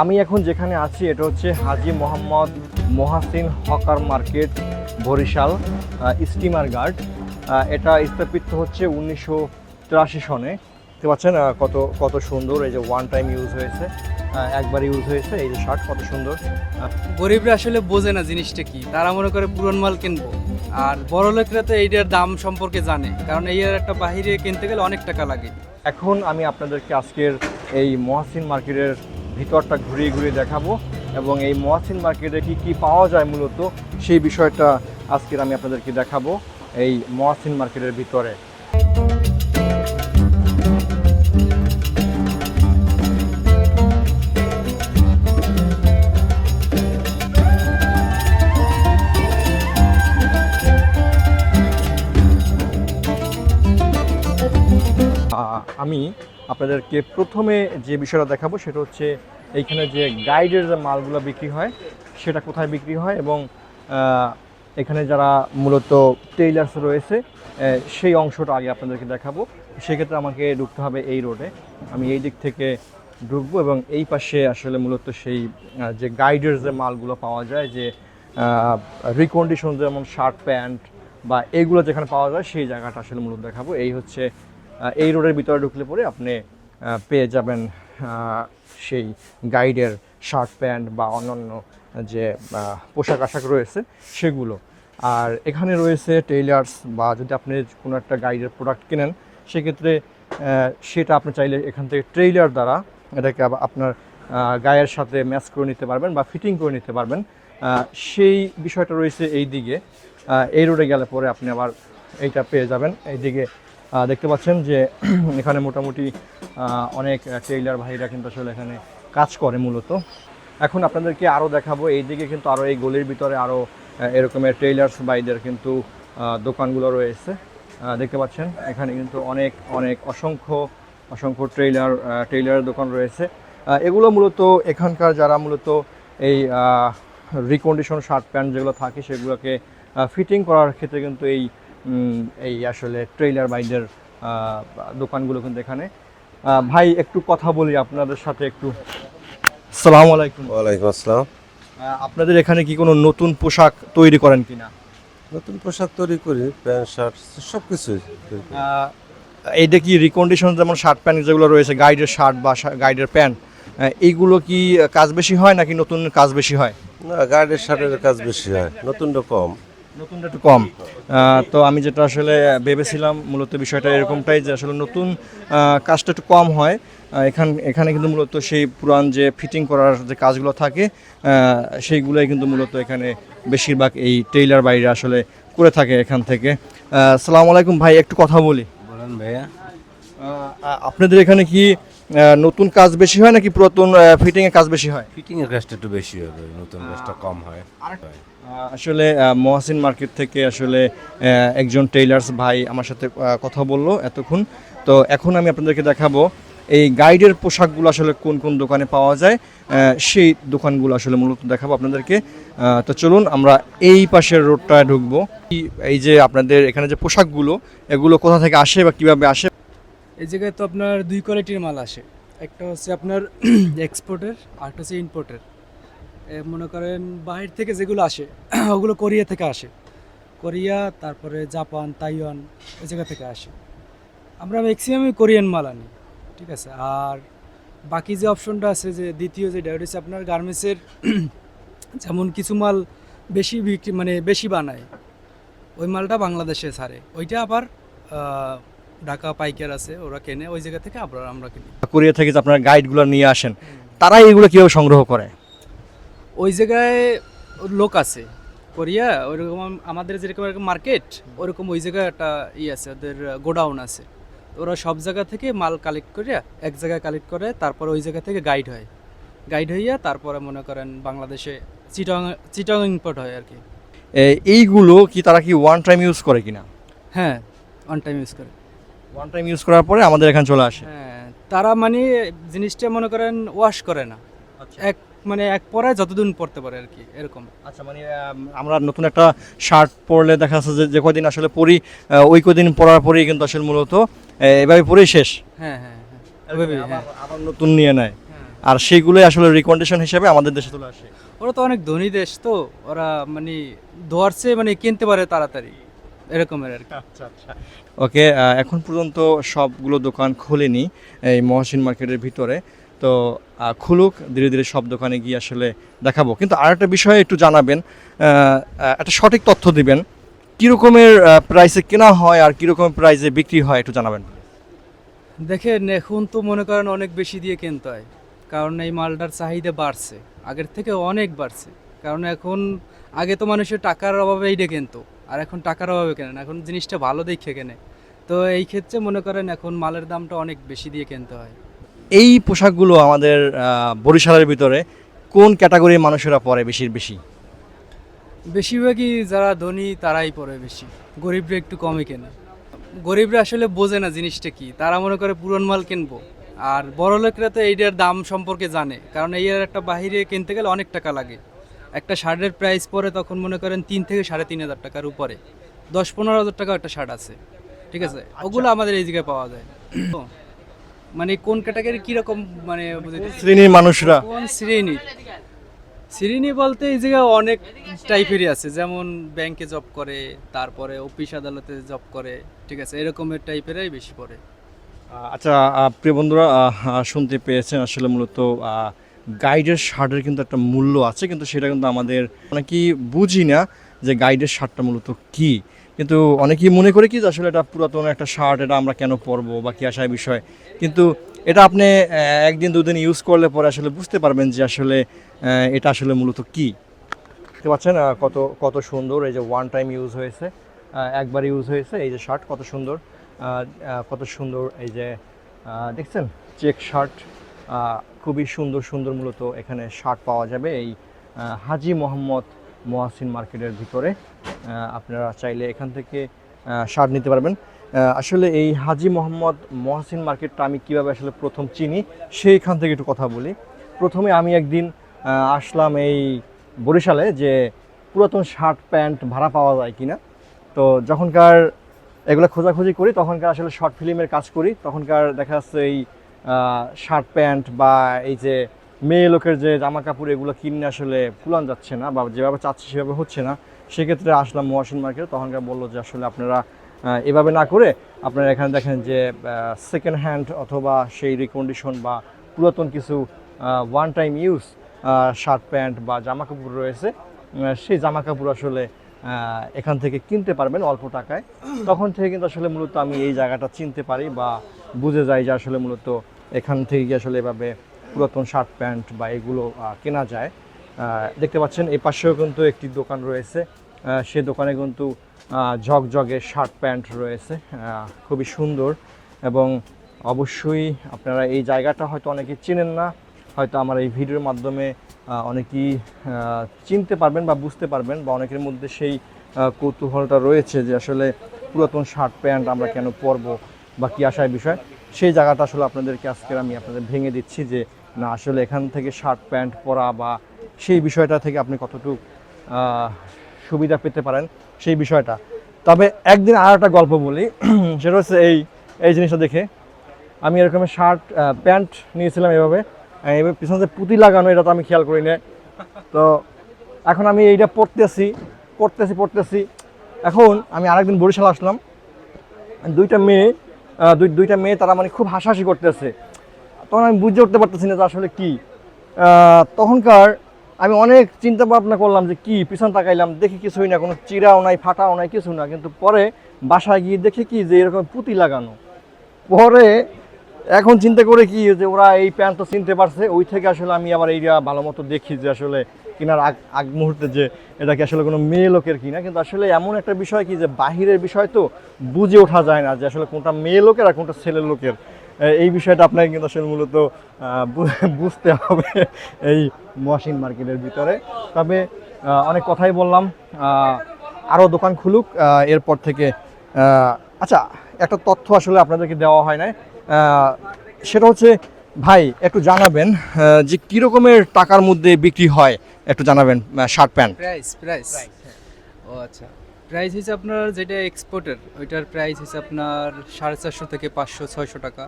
আমি এখন যেখানে আছি এটা হচ্ছে Haji Mohammad Mohsin hawker market Barishal steamer guard. এটা স্থাপিত হচ্ছে উনিশশো তিরাশি সনে। দেখতে পাচ্ছেন কত কত সুন্দর এই যে ওয়ান টাইম ইউজ হয়েছে। একবার ইউজ হয়েছে এই যে শার্ট কত সুন্দর। গরিবরা আসলে বোঝে না জিনিসটা কি। তারা মনে করে পুরন মাল কিনবো। আর বড় লোকেরা তো এইটার দাম সম্পর্কে জানে। কারণ এই একটা বাহিরে কিনতে গেলে অনেক টাকা লাগে। এখন আমি আপনাদেরকে আজকের এই মহাসিন মার্কেটের ভিতরটা ঘুরিয়ে ঘুরিয়ে দেখাবো এবং এই মহাসিন মার্কেটে কি কি পাওয়া যায় মূলত সেই বিষয়টা আজকের আমি আপনাদেরকে দেখাবো এই মহাসিন মার্কেটের ভিতরে। আমি আপনাদেরকে প্রথমে যে বিষয়টা দেখাবো সেটা হচ্ছে এইখানে যে গাইডের যে মালগুলো বিক্রি হয়, সেটা কোথায় বিক্রি হয় এবং এখানে যারা মূলত টেইলার্স রয়েছে সেই অংশটা আগে আপনাদেরকে দেখাবো। সেক্ষেত্রে আমাকে ঢুকতে হবে এই রোডে। আমি এই দিক থেকে ঢুকবো এবং এই পাশে আসলে মূলত সেই যে গাইডের যে মালগুলো পাওয়া যায়, যে রিকন্ডিশন যেমন শার্ট প্যান্ট বা এইগুলো যেখানে পাওয়া যায়, সেই জায়গাটা আসলে মূলত দেখাবো। এই হচ্ছে এই রোডের ভিতরে ঢুকলে পরে আপনি পেয়ে যাবেন সেই গাইডের শার্ট প্যান্ট বা অন্যান্য যে পোশাক আশাক রয়েছে সেগুলো। আর এখানে রয়েছে টেইলার্স বা যদি আপনি কোনো একটা গাইডের প্রোডাক্ট কেনেন, সেক্ষেত্রে সেটা আপনি চাইলে এখান থেকে ট্রেইলার দ্বারা এটাকে আপনার গায়ের সাথে ম্যাচ করে নিতে পারবেন বা ফিটিং করে নিতে পারবেন। সেই বিষয়টা রয়েছে এই দিকে। এই রোডে গেলে পরে আপনি আবার এইটা পেয়ে যাবেন। এইদিকে দেখতে পাচ্ছেন যে এখানে মোটামুটি অনেক টেইলার ভাইরা কিন্তু আসলে এখানে কাজ করে মূলত। এখন আপনাদেরকে আরও দেখাবো, এইদিকে কিন্তু আরও এই গলির ভিতরে আরও এরকমের টেইলার্স ভাইদের কিন্তু দোকানগুলো রয়েছে। দেখতে পাচ্ছেন, এখানে কিন্তু অনেক অনেক অসংখ্য অসংখ্য ট্রেইলার টেইলারের দোকান রয়েছে। এগুলো মূলত এখানকার যারা মূলত এই রিকন্ডিশন শার্ট প্যান্ট যেগুলো থাকে সেগুলোকে ফিটিং করার ক্ষেত্রে কিন্তু এই এই আসলে ট্রেইলার বাইদের আহ, দোকানগুলো কিন্তু এখানে। ভাই একটু কথা বলি আপনাদের সাথে একটু। সালাম আলাইকুম। ওয়ালাইকুম আসসালাম। আপনাদের এখানে কি কোনো নতুন পোশাক তৈরি করেন কিনা? নতুন পোশাক তৈরি করি প্যান্ট শার্ট সব কিছুই এইটা কি রিকন্ডিশন যেমন শার্ট প্যান্ট যেগুলো রয়েছে গাইডের শার্ট বা গাইডের প্যান্ট এইগুলো কি কাজ বেশি হয় নাকি নতুন কাজ বেশি হয়? না গার্ডের শার্টের কাজ বেশি হয় নতুনটা কম। নতুনটা একটু কম। তো আমি যেটা আসলে ভেবেছিলাম মূলত বিষয়টা এরকমটাই যে আসলে নতুন কাজটা একটু কম হয়। এখান এখানে কিন্তু মূলত সেই পুরান যে ফিটিং করার যে কাজগুলো থাকে সেইগুলোই কিন্তু মূলত এখানে বেশিরভাগ এই টেইলার বাইরে আসলে করে থাকে এখান থেকে। সালাম আলাইকুম ভাই একটু কথা বলি। বলেন ভাইয়া। আপনাদের এখানে কি নতুন কাজ বেশি হয় নাকি পুরাতন ফিটিংয়ের কাজ বেশি হয়? ফিটিংয়ের কাজটা একটু বেশি হবে নতুন কাজটা কম হয়। আসলে মহাসিন মার্কেট থেকে আসলে একজন টেইলার্স ভাই আমার সাথে কথা বলল এতক্ষণ। তো এখন আমি আপনাদেরকে দেখাবো এই গাইডের পোশাকগুলো আসলে কোন কোন দোকানে পাওয়া যায়। সেই দোকানগুলো আসলে মূলত দেখাবো আপনাদেরকে। তো চলুন, আমরা এই পাশের রোডটায় ঢুকবো। এই- যে আপনাদের এখানে যে পোশাকগুলো, এগুলো কোথা থেকে আসে বা কীভাবে আসে? এই জায়গায় তো আপনার দুই কোয়ালিটির মাল আসে। একটা হচ্ছে আপনার এক্সপোর্টের আর একটা হচ্ছে ইম্পোর্টের মনে করেন বাইরে থেকে যেগুলো আসে, ওগুলো কোরিয়া থেকে আসে। কোরিয়া, তারপরে জাপান, তাইওয়ান, এই জায়গা থেকে আসে। আমরা ম্যাক্সিমামই কোরিয়ান মাল আনি, ঠিক আছে? আর বাকি যে অপশনটা আছে, যে দ্বিতীয় যে হচ্ছে আপনার গার্মেন্টসের যেমন কিছু মাল বেশি বিক্রি মানে বেশি বানায়, ওই মালটা বাংলাদেশে ছাড়ে। ওইটা আবার ঢাকা পাইকার আছে, ওরা কেনে, ওই জায়গা থেকে আবার আমরা কিনি। কোরিয়া থেকে আপনারা গাইডগুলো নিয়ে আসেন তারা এগুলো কীভাবে সংগ্রহ করে? ওই জায়গায় লোক আছে করিয়া ওইরকম আম- আমাদের যেরকম এরকম মার্কেট ওরকম ওই জায়গায় একটা ই আছে ওদের গোডাউন আছে। ওরা সব জায়গা থেকে মাল কালেক্ট করিয়া এক জায়গায় কালেক্ট করে তারপর ওই জায়গা থেকে গাইড হয়। গাইড হইয়া তারপরে মনে করেন বাংলাদেশে চিটং চিটং ইম্পোর্ট হয় আর কি। এইগুলো কি তারা কি ওয়ান টাইম ইউজ করে কিনা? হ্যাঁ ওয়ান টাইম ইউজ করে। ওয়ান টাইম ইউজ করার পরে আমাদের এখানে চলে আসে। হ্যাঁ তারা মানে জিনিসটা মনে করেন ওয়াশ করে না। এক মানে এক পরায় যতদিন পড়তে পারে আর কি এরকম। আচ্ছা মানে আমরা নতুন একটা শার্ট পরলে দেখা যাচ্ছে যে যে কদিন আসলে পরি ওই কদিন পরার পরেই কিন্তু আসলে মূলত এভাবে পরেই শেষ। হ্যাঁ হ্যাঁ হ্যাঁ। আবার হ্যাঁ। নতুন নিয়ে নেয়। হ্যাঁ। আর সেইগুলোই আসলে রিকমেন্ডেশন হিসেবে আমাদের দেশে চলে আসে। ওরা তো অনেক ধনী দেশ তো ওরা মানে ধোয়ারছে মানে কিনতে পারে তাড়াতাড়ি এরকমের আর কি। আচ্ছা আচ্ছা। ওকে এখন পর্যন্ত সবগুলো দোকান খোলেনি এই মহসিন মার্কেটের ভিতরে। তো খুলুক, ধীরে ধীরে সব দোকানে গিয়ে আসলে দেখাবো। কিন্তু আর একটা বিষয়ে একটু জানাবেন একটা সঠিক তথ্য দিবেন। কীরকমের প্রাইসে কেনা হয় আর কীরকমের প্রাইসে বিক্রি হয় একটু জানাবেন। দেখেন, এখন তো মনে করেন অনেক বেশি দিয়ে কিনতে হয়। কারণ এই মালটার চাহিদা বাড়ছে। আগের থেকে অনেক বাড়ছে। কারণ এখন আগে তো মানুষের টাকার অভাবে এইটা কিনতো। আর এখন টাকার অভাবে কেনে না। এখন জিনিসটা ভালো দেখে কেনে। তো এই ক্ষেত্রে মনে করেন এখন মালের দামটা অনেক বেশি দিয়ে কিনতে হয়। এই পোশাকগুলো আমাদের বরিশালের ভিতরে কোন ক্যাটাগরির মানুষেরা পরে বেশির বেশি? বেশিরভাগই যারা ধনী তারাই পরে বেশি। গরিবরা একটু কমই কেনে। গরিবরা আসলে বোঝে না জিনিসটা কি। তারা মনে করে পুরন মাল কিনবো। আর বড় লোকরা তো এইটার দাম সম্পর্কে জানে। কারণ এই আর একটা বাহিরে কিনতে গেলে অনেক টাকা লাগে। একটা শার্টের প্রাইস পরে তখন মনে করেন তিন থেকে সাড়ে তিন হাজার টাকার উপরে। দশ পনেরো হাজার টাকা একটা শার্ট আছে। ঠিক আছে? ওগুলো আমাদের এই জায়গায় পাওয়া যায়। মানে কোন ক্যাটাগরি কীরকম মানে শ্রেণির মানুষরা। কোন শ্রেণি শ্রেণি বলতে এই জায়গায় অনেক টাইপেরই আছে। যেমন ব্যাংকে জব করে তারপরে অফিস আদালতে জব করে ঠিক আছে? এরকমের টাইপেরাই বেশি পড়ে। আচ্ছা প্রিয় বন্ধুরা শুনতে পেয়েছেন আসলে মূলত গাইডের শার্টের কিন্তু একটা মূল্য আছে কিন্তু সেটা কিন্তু আমাদের অনেকেই বুঝি না যে গাইডের শার্টটা মূলত কি। কিন্তু অনেকেই মনে করে কি আসলে এটা পুরাতন একটা শার্ট এটা আমরা কেন পরবো বা কি আসার বিষয়। কিন্তু এটা আপনি একদিন দুদিন ইউজ করলে পরে আসলে বুঝতে পারবেন যে আসলে এটা আসলে মূলত কি। দেখতে পাচ্ছেন কত কত সুন্দর এই যে ওয়ান টাইম ইউজ হয়েছে একবার ইউজ হয়েছে এই যে শার্ট কত সুন্দর। কত সুন্দর এই যে দেখছেন? চেক শার্ট খুবই সুন্দর সুন্দর মূলত এখানে শার্ট পাওয়া যাবে। এই হাজি মোহাম্মদ মোহাসিন মার্কেটের ভিতরে আপনারা চাইলে এখান থেকে শার্ট নিতে পারবেন। আসলে এই হাজি মোহাম্মদ মহাসিন মার্কেটটা আমি কীভাবে আসলে প্রথম চিনি, সেইখান থেকে একটু কথা বলি। প্রথমে আমি একদিন আসলাম এই বরিশালে যে পুরাতন শার্ট, প্যান্ট ভাড়া পাওয়া যায় কিনা। তো যখনকার এগুলো খোঁজাখুঁজি করি, তখনকার আসলে শর্ট ফিল্মের কাজ করি, তখনকার দেখা যাচ্ছে এই শার্ট, প্যান্ট বা এই যে মেয়ে লোকের যে জামা কাপড় এগুলো কিনে আসলে কুলান যাচ্ছে না বা যেভাবে চাচ্ছে সেভাবে হচ্ছে না, সেক্ষেত্রে আসলাম মহাসিন মার্কেটে। তখনকার বলল যে আসলে আপনারা এভাবে না করে আপনারা এখানে দেখেন যে সেকেন্ড হ্যান্ড অথবা সেই রিকন্ডিশন বা পুরাতন কিছু one time use shirt pant বা জামা কাপড় রয়েছে সেই জামা কাপড় আসলে এখান থেকে কিনতে পারবেন অল্প টাকায়। তখন থেকে কিন্তু আসলে মূলত আমি এই জায়গাটা চিনতে পারি বা বুঝে যাই যে আসলে মূলত এখান থেকে আসলে এভাবে পুরাতন শার্ট প্যান্ট বা এগুলো কেনা যায়। দেখতে পাচ্ছেন এই পাশেও কিন্তু একটি দোকান রয়েছে। সে দোকানে কিন্তু ঝকঝকে শার্ট প্যান্ট রয়েছে। খুবই সুন্দর এবং অবশ্যই আপনারা এই জায়গাটা হয়তো অনেকে চেনেন না, হয়তো আমার এই ভিডিওর মাধ্যমে অনেকেই চিনতে পারবেন বা বুঝতে পারবেন বা অনেকের মধ্যে সেই কৌতূহলটা রয়েছে যে আসলে পুরাতন শার্ট প্যান্ট আমরা কেন পরবো বা কী আসার বিষয়। সেই জায়গাটা আসলে আপনাদেরকে আজকের আমি আপনাদের ভেঙে দিচ্ছি যে না, আসলে এখান থেকে শার্ট প্যান্ট পরা বা সেই বিষয়টা থেকে আপনি কতটুকু সুবিধা পেতে পারেন সেই বিষয়টা। তবে একদিন আর একটা গল্প বলি, সেটা হচ্ছে এই এই জিনিসটা দেখে। আমি এরকমের শার্ট প্যান্ট নিয়েছিলাম এভাবে এভাবে পিছনে যে পুঁতি লাগানো, এটা তো আমি খেয়াল করি না তো এখন আমি এইটা পড়তেছি পড়তেছি পড়তেছি এখন আমি আরেকদিন বরিশাল আসলাম। দুইটা মেয়ে দুই, দুইটা মেয়ে তারা মানে খুব হাসাহাসি করতেছে। তখন আমি বুঝে উঠতে পারতেছি না যে আসলে কি। তখনকার আমি অনেক চিন্তা ভাবনা করলাম যে কি, পিছন তাকাইলাম, দেখি কিছুই না, কোনো চিরাও নাই, ফাটাও নাই, কিছু না। কিন্তু পরে বাসায় গিয়ে দেখি কি যে এরকম পুঁতি লাগানো। পরে এখন চিন্তা করে কি যে ওরা এই প্যান্ট তো চিনতে পারছে, ওই থেকে আসলে আমি আবার এইটা ভালো মতো দেখি যে আসলে কিনার আগ আগ মুহূর্তে যে এটা কি আসলে কোনো মেয়ে লোকের কিনা। কিন্তু আসলে এমন একটা বিষয় কি যে বাহিরের বিষয় তো বুঝে ওঠা যায় না যে আসলে কোনটা মেয়ে লোকের আর কোনটা ছেলের লোকের। এই বিষয়টা আপনাকে কিন্তু আসলে মূলত বুঝতে হবে এই মহাসিন মার্কেটের ভিতরে। তবে অনেক কথাই বললাম আরও দোকান খুলুক এরপর থেকে আচ্ছা একটা তথ্য আসলে আপনাদেরকে দেওয়া হয় না আহ, সেটা হচ্ছে ভাই একটু জানাবেন যে কীরকমের টাকার মধ্যে বিক্রি হয় একটু জানাবেন শার্ট প্যান্ট। Price price. ও আচ্ছা। প্রাইস হচ্ছে আপনার যেটা এক্সপোর্টের ওইটার প্রাইস হচ্ছে আপনার সাড়ে চারশো থেকে পাঁচশো ছয়শো টাকা।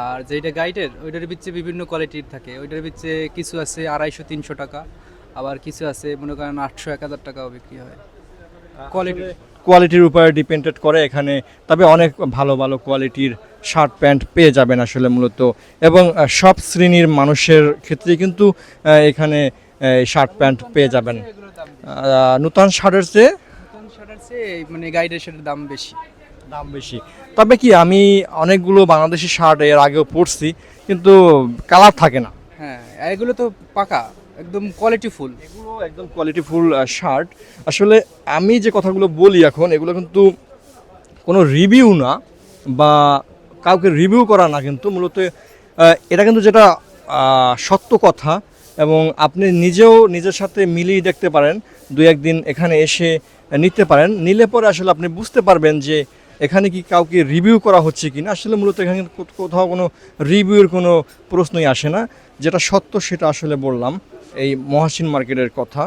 আর যেটা গাইডের ওইটার ভিতরে বিভিন্ন কোয়ালিটির থাকে। ওইটার বিচ্ছে কিছু আছে আড়াইশো তিনশো টাকা। আবার কিছু আছে মনে করেন আটশো এক হাজার টাকাও বিক্রি হয়। কোয়ালিটি কোয়ালিটির উপরে ডিপেন্ডেড করে এখানে। তবে অনেক ভালো ভালো কোয়ালিটির শার্ট প্যান্ট পেয়ে যাবেন আসলে মূলত। এবং সব শ্রেণির মানুষের ক্ষেত্রে কিন্তু এখানে শার্ট প্যান্ট পেয়ে যাবেন। নূতন শার্টের চেয়ে চেয়ে মানে গাইডের দাম বেশি। দাম বেশি। তবে কি আমি অনেকগুলো বাংলাদেশি শার্ট এর আগেও পরছি কিন্তু কালার থাকে না। হ্যাঁ এগুলো তো পাকা একদম কোয়ালিটি ফুল এগুলো একদম কোয়ালিটিফুল শার্ট আসলে আমি যে কথাগুলো বলি এখন এগুলো কিন্তু কোনো রিভিউ না বা কাউকে রিভিউ করা না কিন্তু। মূলত এটা কিন্তু যেটা সত্য কথা এবং আপনি নিজেও নিজের সাথে মিলিয়ে দেখতে পারেন দু একদিন এখানে এসে নিতে পারেন। নিলে পরে আসলে আপনি বুঝতে পারবেন যে এখানে কি কাউকে রিভিউ করা হচ্ছে কি না আসলে মূলত এখানে কোথাও কোনো রিভিউর কোনো প্রশ্নই আসে না। যেটা সত্য সেটা আসলে বললাম, এই মহাসিন মার্কেটের কথা।